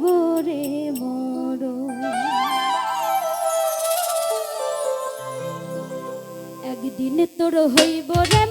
একদিন বড়। একদিন তোর হইব রে